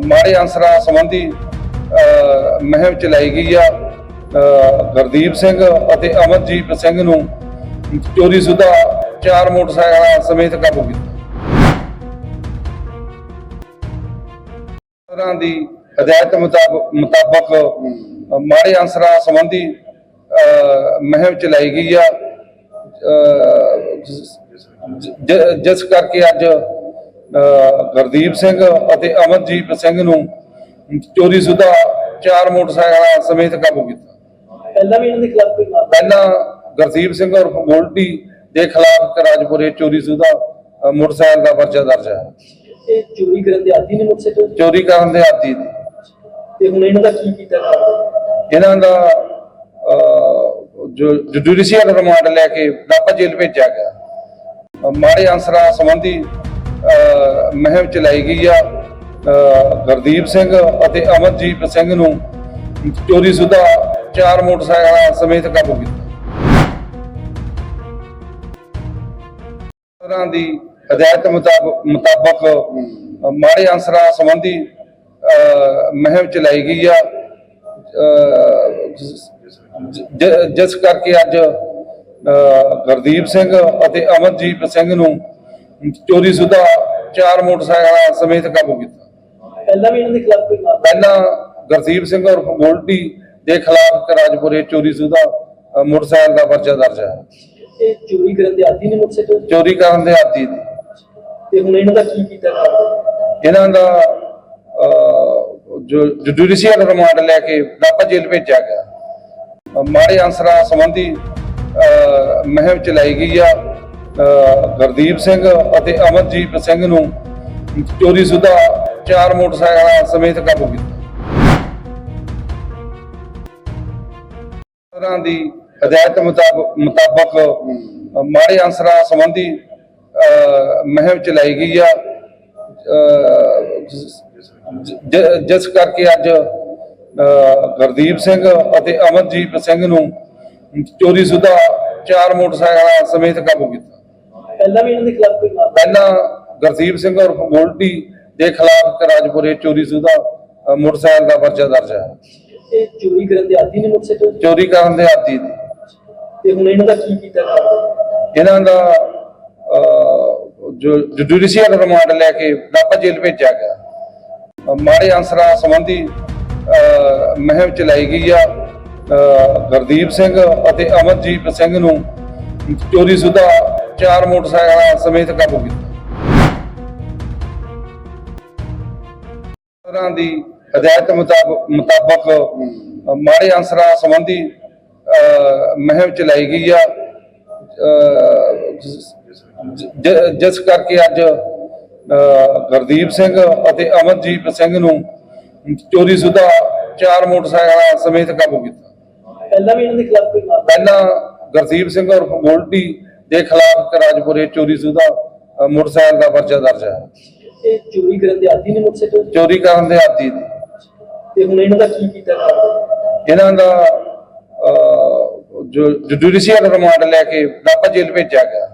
ਮਾੜੇ ਅਨਸਰਾਂ ਸੰਬੰਧੀ ਅ, ਚਲਾਈ ਗਈ ਆ ਗੁਰਦੀਪ ਸਿੰਘ ਅਤੇ ਅਮਰਜੀਤ ਸਿੰਘ ਨੂੰ ਚੋਰੀ ਸੁਦਾ ਚਾਰ ਮੋਟਰਸਾਈਕਲਾਂ ਸਮੇਤ ਕਾਬੂ ਕੀਤਾ। ਤਰ੍ਹਾਂ ਦੀ ਹਦਾਇਤ ਮੁਤਾਬਕ ਮੁਤਾਬਕ ਮਾੜੇ ਅਨਸਰਾਂ ਸੰਬੰਧੀ ਅ, ਮੁਹਿੰਮ ਚਲਾਈ ਗਈ ਆ ਜਿਸ ਕਰਕੇ ਅੱਜ ਗੁਰਦੀਪ ਸਿੰਘ ਅਤੇ ਅਮਰਜੀਤ ਸਿੰਘ ਨੂੰ ਚੋਰੀ ਸੁਦਾ ਚਾਰ ਮੋਟਰਸਾਈਕਲਾਂ ਸਮੇਤ ਕਾਬੂ ਕੀਤਾ। ਪਹਿਲਾਂ ਵੀ ਇਹਨਾਂ ਦੇ ਖਿਲਾਫ ਕੋਈ ਪਹਿਲਾਂ ਗੁਰਦੀਪ ਸਿੰਘ ਔਰ ਗੋਲਟੀ ਦੇ ਖਿਲਾਫ ਰਾਜਪੁਰੇ ਚੋਰੀ ਅ, ਮੋਟਰਸਾਈਕਲ ਦਾ ਪਰਚਾ ਦਰਜ ਹੈ। ਇਹ ਚੋਰੀ ਕਰਨ ਦੇ ਆਦੀ ਨੇ ਮੋਟਰਸਾਈਕਲ ਚੋਰੀ ਕਰਨ ਦੇ ਆਦੀ ਨੇ। ਤੇ ਹੁਣ ਇਹਨਾਂ ਦਾ ਕੀ ਕੀਤਾ ਜਾ ਰਿਹਾ? ਇਹਨਾਂ ਦਾ ਅਹ, ਜੋ ਜੁਡੀਸ਼ੀਅਲ ਰਿਮਾਂਡ ਲੈ ਕੇ ਨਾਪਾ ਜੇਲ੍ਹ ਭੇਜਿਆ ਗਿਆ। ਅਹ, ਮਾੜੇ ਅਨਸਰਾਂ ਸੰਬੰਧੀ ਮੁਹਿੰਮ ਚਲਾਈ ਗਈ ਆ ਗੁਰਦੀਪ ਸਿੰਘ ਅਤੇ ਅਮਰਜੀਤ ਸਿੰਘ ਨੂੰ ਚੋਰੀ ਸੁਦਾ ਚਾਰ ਮੋਟਰਸਾਈਕਲਾਂ ਸਮੇਤ ਕਾਬੂ ਕੀਤਾ। ਤਰ੍ਹਾਂ ਦੀ ਹਦਾਇਤ ਮੁਤਾਬਕ ਮੁਤਾਬਕ ਮਾੜੇ ਅਨਸਰਾਂ ਸੰਬੰਧੀ ਅ, ਮੁਹਿੰਮ ਚਲਾਈ ਗਈ ਆ। ਜਿਸ ਕਰਕੇ ਅੱਜ ਗੁਰਦੀਪ ਸਿੰਘ ਅਤੇ ਅਮਰਜੀਤ ਸਿੰਘ ਨੂੰ ਚੋਰੀ ਸੁਦਾ ਚਾਰ ਮੋਟਰਸਾਈਕਲਾਂ ਸਮੇਤ ਕਾਬੂ ਕੀਤਾ। ਪਹਿਲਾਂ ਵੀ ਇਹਨਾਂ ਦੇ ਖਿਲਾਫ ਕੋਈ ਮਾਮਲਾ ਪਹਿਲਾਂ ਗੁਰਦੀਪ ਸਿੰਘ ਔਰ ਗੋਲਟੀ ਦੇ ਖਿਲਾਫ ਰਾਜਪੁਰੇ ਚੋਰੀ ਸੁਦਾ ਮੋਟਰਸਾਈਕਲ ਦਾ ਪਰਚਾ ਦਰਜ ਹੈ। ਚੋਰੀ ਕਰਨ ਦੇ ਆਦੀ ਨੇ ਮੋਟਰਸਾਈਕਲ ਚੋਰੀ ਕਰਨ ਦੇ ਆਦੀ ਨੇ। ਤੇ ਹੁਣ ਇਹਨਾਂ ਦਾ ਕੀ ਕੀਤਾ ਜਾ ਰਿਹਾ? ਇਹਨਾਂ ਦਾ ਅਹ, ਜੋ ਜੁਡੀਸ਼ੀਅਲ ਰਿਮਾਂਡ ਲੈ ਕੇ ਨਾਪਾ ਜੇਲ੍ਹ ਭੇਜਿਆ ਗਿਆ। ਮਾੜੇ ਅਨਸਰਾਂ ਸੰਬੰਧੀ ਮੁਹਿੰਮ ਚਲਾਈ ਗਈ ਆ। ਗੁਰਦੀਪ ਸਿੰਘ ਅਤੇ ਅਮਰਜੀਤ ਸਿੰਘ ਨੂੰ ਚੋਰੀ ਸੁਦਾ ਚਾਰ ਮੋਟਰਸਾਈਕਲਾਂ ਸਮੇਤ ਕਾਬੂ ਕੀਤਾ। ਤਰ੍ਹਾਂ ਦੀ ਹਦਾਇਤ ਮੁਤਾਬਕ ਮੁਤਾਬਕ ਮਾੜੇ ਅਨਸਰਾਂ ਸੰਬੰਧੀ ਅ, ਮੁਹਿੰਮ ਚਲਾਈ ਗਈ ਆ। ਜਿਸ ਕਰਕੇ ਅੱਜ ਅ, ਗੁਰਦੀਪ ਸਿੰਘ ਅਤੇ ਅਮਰਜੀਤ ਸਿੰਘ ਨੂੰ ਚੋਰੀ ਸੁਦਾ ਚਾਰ ਮੋਟਰਸਾਈਕਲਾਂ ਸਮੇਤ ਕਾਬੂ ਕੀਤਾ। ਪਹਿਲਾਂ ਵੀ ਇਹਨਾਂ ਦੇ ਖਿਲਾਫ ਕੋਈ ਮਾਮਲਾ? ਪਹਿਲਾਂ ਗੁਰਦੀਪ ਸਿੰਘ ਔਰ ਗੋਲਟੀ ਦੇ ਖਿਲਾਫ ਰਾਜਪੁਰੇ ਚੋਰੀ ਸੁਦਾ ਮੋਟਰਸਾਈਕਲ ਦਾ ਪਰਚਾ ਦਰਜ ਹੈ। ਇਹ ਚੋਰੀ ਕਰਨ ਦੇ ਆਦੀ ਨੇ ਮੋਟਰਸਾਈਕਲ? ਚੋਰੀ ਕਰਨ ਦੇ ਆਦੀ ਨੇ। ਤੇ ਹੁਣ ਇਹਨਾਂ ਦਾ ਕੀ ਕੀਤਾ ਜਾ ਰਿਹਾ? ਇਹਨਾਂ ਦਾ ਅਹ, ਜੋ ਜੁਡੀਸ਼ੀਅਲ ਰਿਮਾਂਡ ਲੈ ਕੇ ਨਾਪਾ ਜੇਲ੍ਹ ਭੇਜਿਆ ਗਿਆ। ਮਾੜੇ ਅਨਸਰਾਂ ਸੰਬੰਧੀ ਮੁਹਿੰਮ ਚਲਾਈ ਗਈ ਆ ਗੁਰਦੀਪ ਸਿੰਘ ਅਤੇ ਅਮਰਜੀਤ ਸਿੰਘ ਨੂੰ ਚੋਰੀ ਸੁਦਾ ਚਾਰ ਮੋਟਰਸਾਈਕਲਾਂ ਸਮੇਤ ਕਾਬੂ ਕੀਤਾ। ਤਰ੍ਹਾਂ ਦੀ ਹਦਾਇਤ ਮੁਤਾਬਕ ਮਾੜੇ ਅਨਸਰਾਂ ਸੰਬੰਧੀ ਮੁਹਿੰਮ ਚਲਾਈ ਗਈ ਆ। ਜਿਸ ਕਰਕੇ ਅੱਜ ਗੁਰਦੀਪ ਸਿੰਘ ਅਤੇ ਅਮਰਜੀਤ ਸਿੰਘ ਨੂੰ ਚੋਰੀ ਸੁਦਾ ਚਾਰ ਮੋਟਰਸਾਈਕਲਾਂ ਸਮੇਤ ਕਾਬੂ ਕੀਤਾ। ਪਹਿਲਾਂ ਵੀ ਇਹਨਾਂ ਦੇ ਖਿਲਾਫ ਕੋਈ ਮਾਮਲਾ ਪਹਿਲਾਂ ਗੁਰਦੀਪ ਸਿੰਘ ਔਰ ਗੋਲਟੀ ਦੇ ਖਿਲਾਫ ਰਾਜਪੁਰੇ ਚੋਰੀ ਸੁਦਾ ਮੋਟਰਸਾਈਕਲ ਦਾ ਪਰਚਾ ਦਰਜ ਹੈ। ਇਹ ਚੋਰੀ ਕਰਨ ਦੇ ਆਦੀ ਨੇ ਮੋਟਰਸਾਈਕਲ? ਚੋਰੀ ਕਰਨ ਦੇ ਆਦੀ ਨੇ। ਤੇ ਹੁਣ ਇਹਨਾਂ ਦਾ ਕੀ ਕੀਤਾ ਇਹਨਾਂ ਦਾ ਜੋ ਜੁਡੀਸ਼ੀਅਲ ਰਿਮਾਂਡ ਲੈ ਕੇ ਨਾਪਾ ਜੇਲ੍ਹ ਭੇਜਿਆ ਗਿਆ।